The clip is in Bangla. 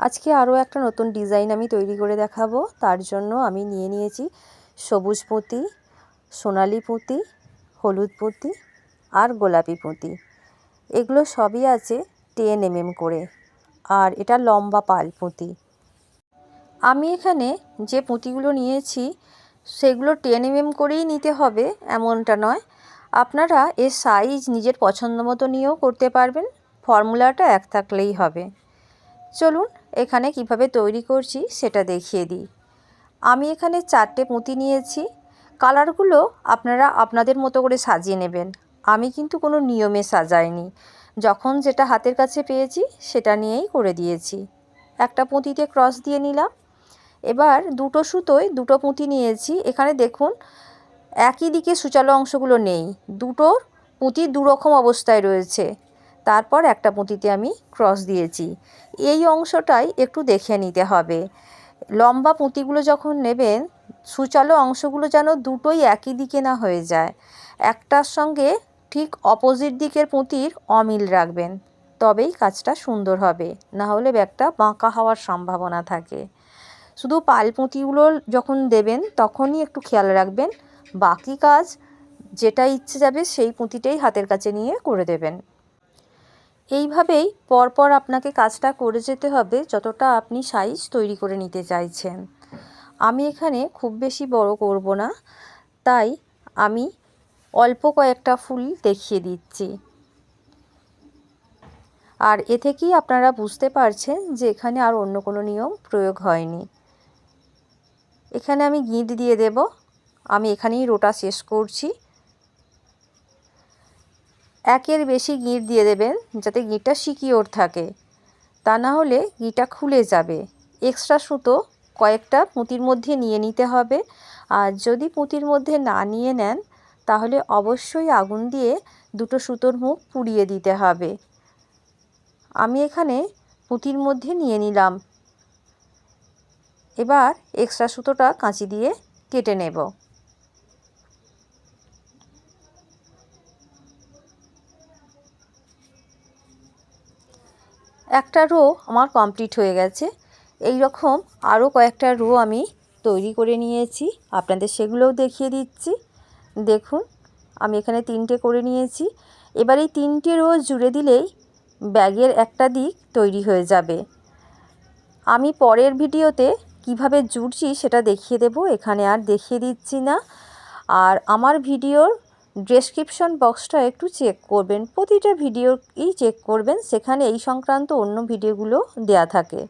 আজকে আরও একটা নতুন ডিজাইন আমি তৈরি করে দেখাবো। তার জন্য আমি নিয়ে নিয়েছি সবুজ পুঁতি, সোনালি পুঁতি, হলুদ পুঁতি আর গোলাপি পুঁতি। এগুলো সবই আছে টেন এমএম করে আর এটা লম্বা পাল পুঁতি। আমি এখানে যে পুঁতিগুলো নিয়েছি সেগুলো টেন এমএম করেই নিতে হবে, এমনটা নয়। আপনারা এর সাইজ নিজের পছন্দ মতো নিয়েও করতে পারবেন, ফর্মুলাটা এক থাকলেই হবে। চলুন এখানে কীভাবে তৈরি করছি সেটা দেখিয়ে দিই। আমি এখানে চারটে পুঁতি নিয়েছি। কালারগুলো আপনারা আপনাদের মতো করে সাজিয়ে নেবেন। আমি কিন্তু কোনো নিয়মে সাজাইনি। যখন যেটা হাতের কাছে পেয়েছি সেটা নিয়েই করে দিয়েছি। একটা পুঁতিতে ক্রস দিয়ে নিলাম। এবার দুটো সুতোয় দুটো পুঁতি নিয়েছি। এখানে দেখুন, একই দিকে সূচালো অংশগুলো নেই। দুটোর পুঁতি দুরকম অবস্থায় রয়েছে। তারপর একটা পুঁতিতে আমি ক্রস দিয়েছি। এই অংশটাই একটু দেখে নিতে হবে। লম্বা পুঁতিগুলো যখন নেবেন, সুচালো অংশগুলো যেন দুটোই একই দিকে না হয়ে যায়। একটার সঙ্গে ঠিক অপোজিট দিকের পুঁতির অমিল রাখবেন, তবেই কাজটা সুন্দর হবে। না হলে ব্যাগটা বাঁকা হওয়ার সম্ভাবনা থাকে। শুধু পাল পুঁতিগুলো যখন দেবেন, তখনই একটু খেয়াল রাখবেন। বাকি কাজ যেটা ইচ্ছে যাবে সেই পুঁতিটাই হাতের কাছে নিয়ে করে দেবেন। এইভাবেই পরপর আপনাকে কাজটা করে যেতে হবে যতটা আপনি সাইজ তৈরি করে নিতে চাইছেন। আমি এখানে খুব বেশি বড় করব না, তাই আমি অল্প কয়েকটা ফুল দেখিয়ে দিচ্ছি। আর এ থেকেই আপনারা বুঝতে পারছেন যে এখানে আর অন্য কোনো নিয়ম প্রয়োগ হয়নি। এখানে আমি গিঁট দিয়ে দেব, আমি এখানেই রোটা শেষ করছি। একের বেশি গিঁট দিয়ে দেবেন যাতে গিঁটটা সিকিওর থাকে। তা না হলে গিঁটটা খুলে যাবে। এক্সট্রা সুতো কয়েকটা পুঁতির মধ্যে নিয়ে নিতে হবে। আর যদি পুঁতির মধ্যে না নিয়ে নেন, তাহলে অবশ্যই আগুন দিয়ে দুটো সুতোর মুখ পুড়িয়ে দিতে হবে। আমি এখানে পুঁতির মধ্যে নিয়ে নিলাম। এবার এক্সট্রা সুতোটা কাঁচি দিয়ে কেটে নেব। একটা রো আমার কমপ্লিট হয়ে গেছে। এই রকম আরও কয়েকটা রো আমি তৈরি করে নিয়েছি। আপনাদের সেগুলোও দেখিয়ে দিচ্ছি। দেখুন, আমি এখানে তিনটে করে নিয়েছি। এবার এই তিনটে রো জুড়ে দিলেই ব্যাগের একটা দিক তৈরি হয়ে যাবে। আমি পরের ভিডিওতে কীভাবে জুড়ছি সেটা দেখিয়ে দেব, এখানে আর দেখিয়ে দিচ্ছি না। আর আমার ভিডিওর ডেসক্রিপশন বক্সটা একটু চেক করবেন। প্রতিটা ভিডিওই চেক করবেন। সেখানে এই সংক্রান্ত অন্য ভিডিওগুলো দেয়া থাকে।